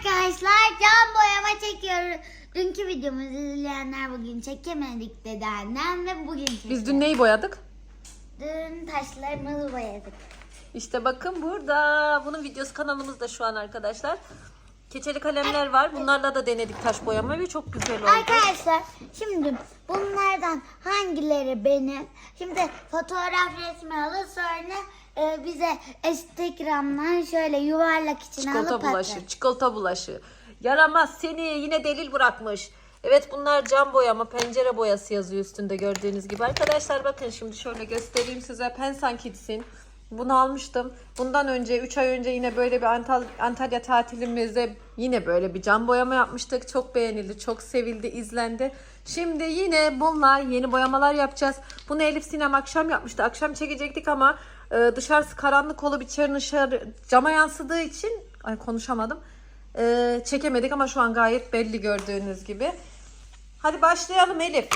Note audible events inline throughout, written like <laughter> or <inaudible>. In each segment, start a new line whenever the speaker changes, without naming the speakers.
arkadaşlar cam boyama çekiyoruz. Dünkü videomuzu izleyenler bugün çekemedik dedi annem ve bugün çekiyor.
Biz dün neyi boyadık?
Dün taşlarımızı boyadık.
İşte bakın burada. Bunun videosu kanalımızda şu an arkadaşlar. Keçeli kalemler var. Bunlarla da denedik taş boyama ve çok güzel oldu.
Arkadaşlar şimdi bunlardan hangileri benim? Şimdi fotoğraf resmi alır sonra e, bize Instagram'dan şöyle yuvarlak için
Çikolata
alıp
bulaşı,
atar.
çikolata bulaşı. Yaramaz seni yine delil bırakmış. Evet bunlar cam boyama, pencere boyası yazıyor üstünde gördüğünüz gibi. Arkadaşlar bakın şimdi şöyle göstereyim size. Pensan Kids'in. Bunu almıştım. Bundan önce 3 ay önce yine böyle bir Antal Antalya tatilimizde yine böyle bir cam boyama yapmıştık. Çok beğenildi, çok sevildi, izlendi. Şimdi yine bununla yeni boyamalar yapacağız. Bunu Elif Sinem akşam yapmıştı. Akşam çekecektik ama e, dışarısı karanlık olup içeri dışarı cama yansıdığı için ay konuşamadım. E, çekemedik ama şu an gayet belli gördüğünüz gibi. Hadi başlayalım Elif.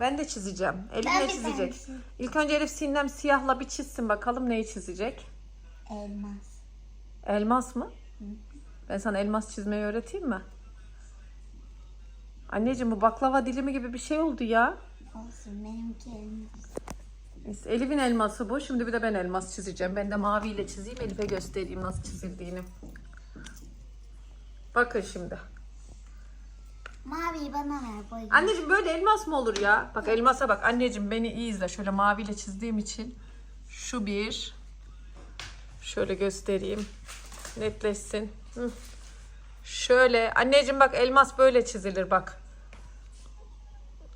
Ben de çizeceğim. Elif
Ben
ne çizecek?
tanesini.
İlk önce Elif Sinem siyahla bir çizsin bakalım neyi çizecek.
Elmas.
Elmas mı? Ben sana elmas çizmeyi öğreteyim mi? Anneciğim bu baklava dilimi gibi bir şey oldu ya.
Olsun benimki elmas.
Neyse, Elif'in elması bu. Şimdi bir de ben elmas çizeceğim. Ben de maviyle çizeyim. Elif'e göstereyim nasıl çizildiğini. Bakın şimdi.
Maviyi bana ver boyayım.
Anneciğim böyle elmas mı olur ya? Bak elmasa bak. Anneciğim beni iyi izle. Şöyle maviyle çizdiğim için. Şu bir. Şöyle göstereyim. Netleşsin. Hı. Şöyle. Anneciğim bak elmas böyle çizilir bak.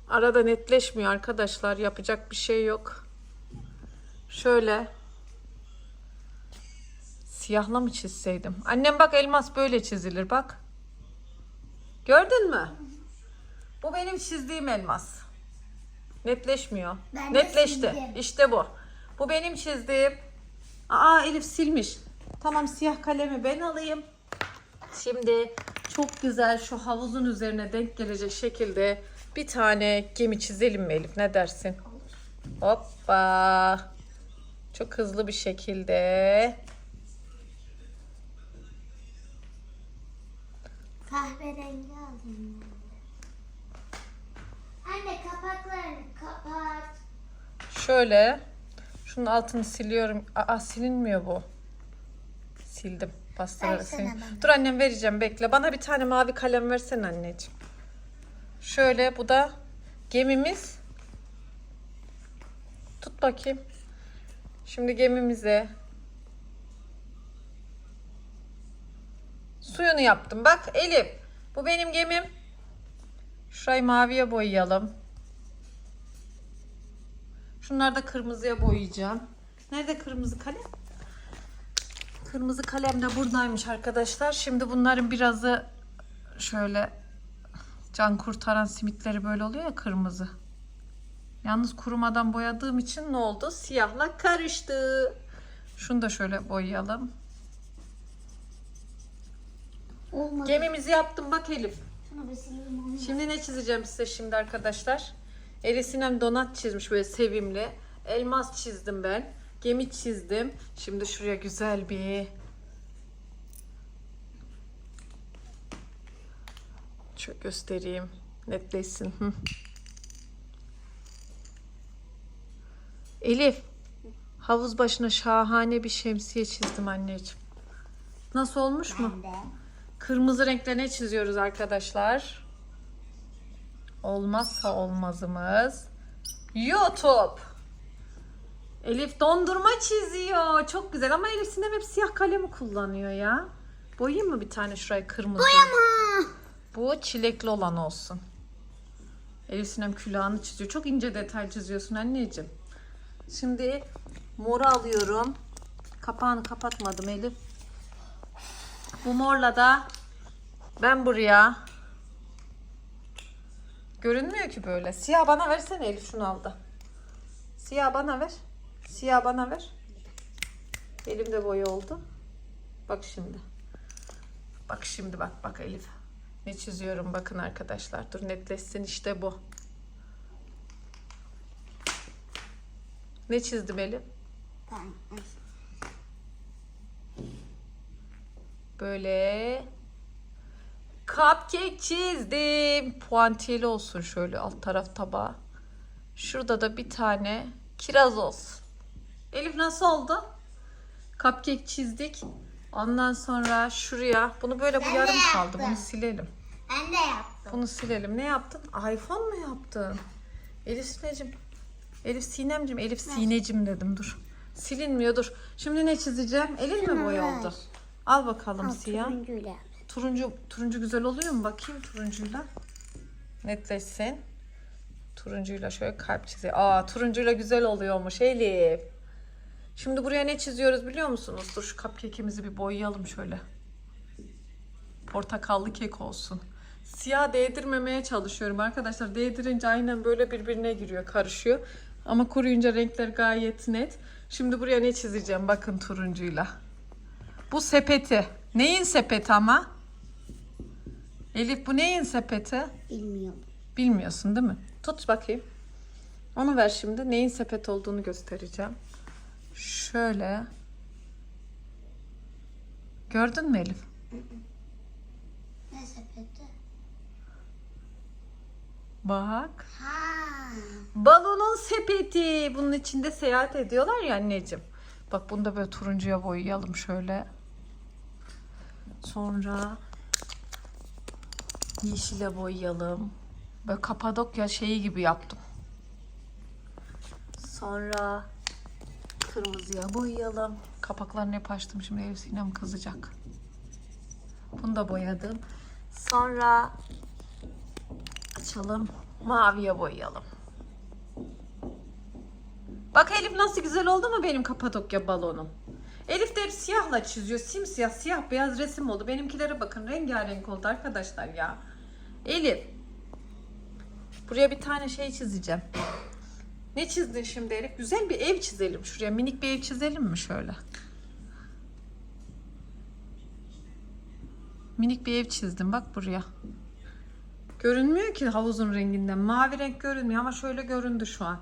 Arada netleşmiyor arkadaşlar. Yapacak bir şey yok. Şöyle. Siyahla mı çizseydim? Annem bak elmas böyle çizilir bak. Gördün mü? Bu benim çizdiğim elmas. Netleşmiyor.
Ben de
Netleşti.
sildim.
İşte bu. Bu benim çizdiğim. Aa Elif silmiş. Tamam siyah kalemi ben alayım. Şimdi çok güzel şu havuzun üzerine denk gelecek şekilde bir tane gemi çizelim mi Elif? Ne dersin? Hoppa. Çok hızlı bir şekilde.
Kahverengi alayım. Anne kapaklarını kapat.
Şöyle. Şunun altını siliyorum. Aa silinmiyor bu. Sildim. Bastırarak
Versene
sildim.
bana.
Dur annem vereceğim bekle. Bana bir tane mavi kalem versene anneciğim. Şöyle bu da gemimiz. Tut bakayım. Şimdi gemimize suyunu yaptım. Bak Elif. Bu benim gemim. Şurayı maviye boyayalım. Şunları da kırmızıya boyayacağım. Nerede kırmızı kalem? Kırmızı kalem de buradaymış arkadaşlar. Şimdi bunların birazı şöyle can kurtaran simitleri böyle oluyor ya kırmızı. Yalnız kurumadan boyadığım için ne oldu? Siyahla karıştı. Şunu da şöyle boyayalım.
Olmadı.
Gemimizi yaptım bak Elif. Şimdi ne çizeceğim size şimdi arkadaşlar? Elif Sinem donat çizmiş böyle sevimli. Elmas çizdim ben. Gemi çizdim. Şimdi şuraya güzel bir Şöyle göstereyim. Netleşsin. Elif. Havuz başına şahane bir şemsiye çizdim anneciğim. Nasıl olmuş mu? Kırmızı renkle ne çiziyoruz arkadaşlar? Olmazsa olmazımız YouTube. Elif dondurma çiziyor. Çok güzel ama Elif Sinem hep siyah kalemi kullanıyor ya. Boyayayım mı bir tane şurayı kırmızı?
Boyama.
Bu çilekli olan olsun. Elif Sinem külahını çiziyor. Çok ince detay çiziyorsun anneciğim. Şimdi moru alıyorum. Kapağını kapatmadım Elif. Bu morla da ben buraya görünmüyor ki böyle. Siyah bana versene Elif şunu al da. Siyah bana ver. Siyah bana ver. Elimde boya oldu. Bak şimdi. Bak şimdi bak bak Elif. Ne çiziyorum bakın arkadaşlar. Dur netleşsin işte bu. Ne çizdim Elif?
Ben.
Böyle cupcake çizdim. Puantiyeli olsun şöyle alt taraf tabağı. Şurada da bir tane kiraz olsun. Elif nasıl oldu? Cupcake çizdik. Ondan sonra şuraya bunu böyle bu
Ben
yarım kaldı. Bunu silelim.
Ben de yaptım.
Bunu silelim. Ne yaptın? iPhone mu yaptın? Elif Sinecim. Elif Sinemcim. Elif Sinecim dedim dur. Silinmiyor dur. Şimdi ne çizeceğim? Elif mi boyaldı?
ver.
Al bakalım siyah.
Turuncuyla.
Turuncu turuncu güzel oluyor mu? Bakayım turuncuyla. Netleşsin. Turuncuyla şöyle kalp çiziyor. Aa turuncuyla güzel oluyormuş Elif. Şimdi buraya ne çiziyoruz biliyor musunuz? Dur şu cupcake'imizi bir boyayalım şöyle. Portakallı kek olsun. Siyah değdirmemeye çalışıyorum arkadaşlar. Değdirince aynen böyle birbirine giriyor, karışıyor. Ama kuruyunca renkler gayet net. Şimdi buraya ne çizeceğim? Bakın turuncuyla. Bu sepeti. Neyin sepeti ama? Elif bu neyin sepeti?
Bilmiyorum.
Bilmiyorsun değil mi? Tut bakayım. Onu ver şimdi. Neyin sepet olduğunu göstereceğim. Şöyle. Gördün mü Elif?
Ne sepeti?
Bak.
Ha.
Balonun sepeti. Bunun içinde seyahat ediyorlar ya anneciğim. Bak bunu da böyle turuncuya boyayalım şöyle. Sonra yeşile boyayalım. Böyle Kapadokya şeyi gibi yaptım. Sonra kırmızıya boyayalım. Kapaklarını hep açtım. Şimdi Elif Sinem kızacak. Bunu da boyadım. Sonra açalım. Maviye boyayalım. Bak Elif nasıl güzel oldu mu benim Kapadokya balonum? Elif de hep siyahla çiziyor. Simsiyah, siyah beyaz resim oldu. Benimkilere bakın rengarenk oldu arkadaşlar ya. Elif. Buraya bir tane şey çizeceğim. Ne çizdin şimdi Elif? Güzel bir ev çizelim şuraya. Minik bir ev çizelim mi şöyle? Minik bir ev çizdim bak buraya. Görünmüyor ki havuzun renginden. Mavi renk görünmüyor ama şöyle göründü şu an.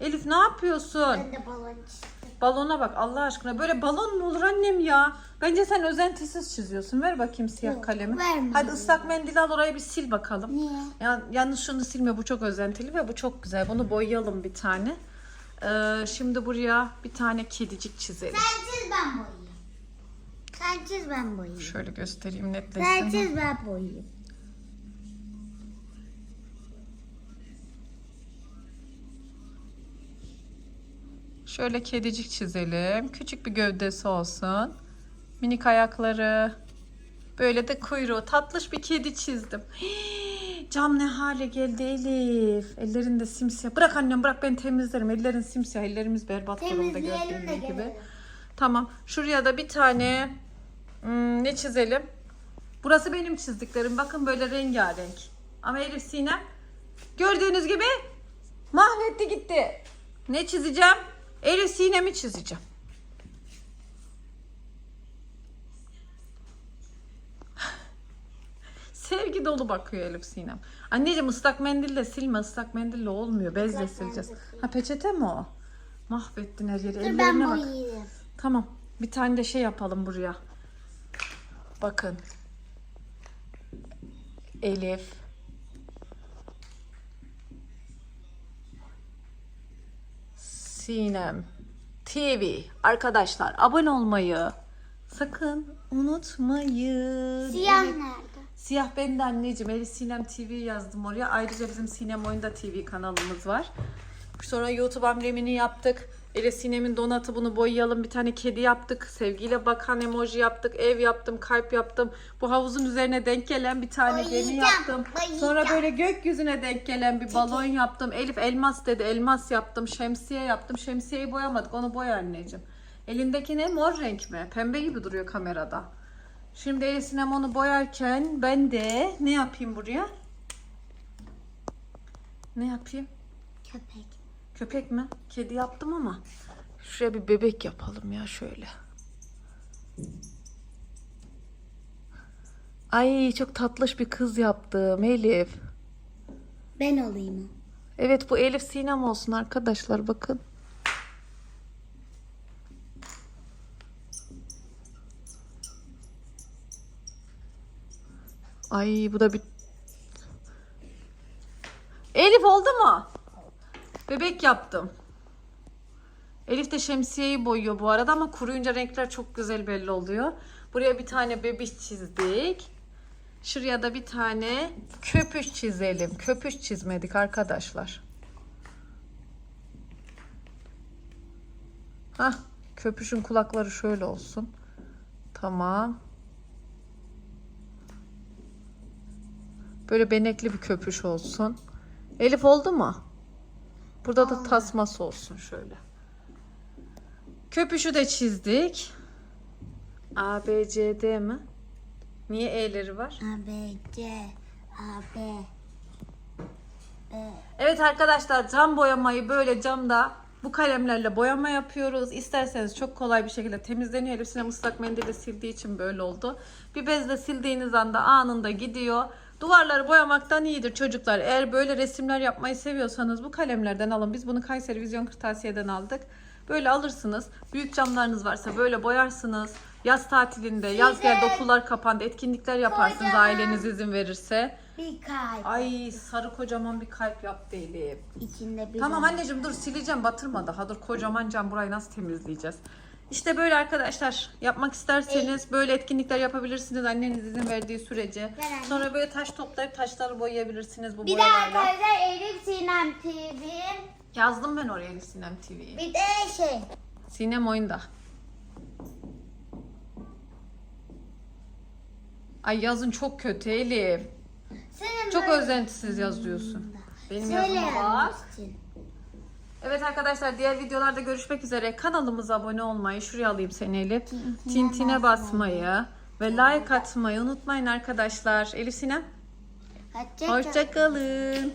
Elif ne yapıyorsun?
Ben de balon çizdim.
Balona bak Allah aşkına. Böyle balon mu olur annem ya? Bence sen özentisiz çiziyorsun. Ver bakayım siyah
Yok,
kalemi.
vermiyorum.
Hadi ıslak mendil al orayı bir sil bakalım.
Niye?
Ya, yalnız şunu silme bu çok özentili ve bu çok güzel. Bunu boyayalım bir tane. Ee, şimdi buraya bir tane kedicik çizelim.
Sen çiz ben boyayayım. Sen çiz ben boyayayım.
Şöyle göstereyim
Sen
netleşsin.
çiz ben boyayayım.
Şöyle kedicik çizelim. Küçük bir gövdesi olsun. Minik ayakları. Böyle de kuyruğu. Tatlış bir kedi çizdim. Hii, Cam ne hale geldi Elif. Ellerin de simsiyah. Bırak annem bırak ben temizlerim. Ellerin simsiyah. Ellerimiz berbat durumda gördüğünüz gibi. Tamam. Şuraya da bir tane hmm, ne çizelim? Burası benim çizdiklerim. Bakın böyle rengarenk. Ama Elif Sinem gördüğünüz gibi mahvetti gitti. Ne çizeceğim? Elif Sinem'i çizeceğim. <laughs> Sevgi dolu bakıyor Elif Sinem. Anneciğim ıslak mendille silme. ıslak mendille olmuyor. Bezle
Islak
sileceğiz.
mendil.
Ha peçete mi o? Mahvettin her yeri.
Dur ben
Ellerine bak.
boyayayım.
Tamam. Bir tane de şey yapalım buraya. Bakın. Elif. Sinem. TV. Arkadaşlar abone olmayı sakın unutmayın.
Siyah nerede?
Siyah ben de anneciğim. Elif Sinem TV yazdım oraya. Ayrıca bizim Sinem Oyunda TV kanalımız var. Sonra YouTube amblemini yaptık. Elif Sinem'in donatı bunu boyayalım. Bir tane kedi yaptık. Sevgiyle bakan emoji yaptık. Ev yaptım. Kalp yaptım. Bu havuzun üzerine denk gelen bir tane gemi
Boyayacağım,
yaptım.
boyayacağım.
Sonra böyle gökyüzüne denk gelen bir balon yaptım. Elif elmas dedi. Elmas yaptım. Şemsiye yaptım. Şemsiyeyi boyamadık. Onu boy anneciğim. Elindeki ne? Mor renk mi? Pembe gibi duruyor kamerada. Şimdi Elif Sinem onu boyarken ben de ne yapayım buraya? Ne yapayım?
Köpek.
Köpek mi? Kedi yaptım ama. Şuraya bir bebek yapalım ya şöyle. Ay çok tatlış bir kız yaptım Elif.
Ben olayım o.
Evet bu Elif Sinem olsun arkadaşlar bakın. Ay bu da bir... Elif oldu mu? Bebek yaptım. Elif de şemsiyeyi boyuyor bu arada ama kuruyunca renkler çok güzel belli oluyor. Buraya bir tane bebiş çizdik. Şuraya da bir tane köpüş çizelim. Köpüş çizmedik arkadaşlar. Hah, köpüşün kulakları şöyle olsun. Tamam. Böyle benekli bir köpüş olsun. Elif oldu mu? Burada da tasması olsun şöyle. Köpüşü de çizdik. A, B, C, D mi? Niye E'leri var?
A, B, C, A, B.
Evet arkadaşlar cam boyamayı böyle camda bu kalemlerle boyama yapıyoruz. İsterseniz çok kolay bir şekilde temizleniyor. Elif ıslak mendille sildiği için böyle oldu. Bir bezle sildiğiniz anda anında gidiyor. Duvarları boyamaktan iyidir çocuklar. Eğer böyle resimler yapmayı seviyorsanız bu kalemlerden alın. Biz bunu Kayseri Vizyon Kırtasiye'den aldık. Böyle alırsınız. Büyük camlarınız varsa böyle boyarsınız. Yaz tatilinde, yaz geldi okullar kapandı. Etkinlikler yaparsınız
Kocaman.
aileniz izin verirse.
Bir kalp.
Ay sarı kocaman bir kalp yaptı Elif.
İçinde bir
Tamam anneciğim dur sileceğim batırma daha dur kocaman cam burayı nasıl temizleyeceğiz? İşte böyle arkadaşlar yapmak isterseniz böyle etkinlikler yapabilirsiniz anneniz izin verdiği sürece.
Anne.
Sonra böyle taş toplayıp taşları boyayabilirsiniz bu
Bir de
boyalarla.
arkadaşlar Elif Sinem TV.
Yazdım ben oraya Elif Sinem TV'yi.
Bir de şey.
Sinem oyunda. Ay yazın çok kötü Elif.
Senin
Çok özentisiz yazıyorsun. Benim yazıma bak. Evet arkadaşlar diğer videolarda görüşmek üzere. Kanalımıza abone olmayı, şuraya alayım seni Elif. Tintine basmayı ve like atmayı unutmayın arkadaşlar. Elif Sinem
Hoşça kal.
hoşçakalın.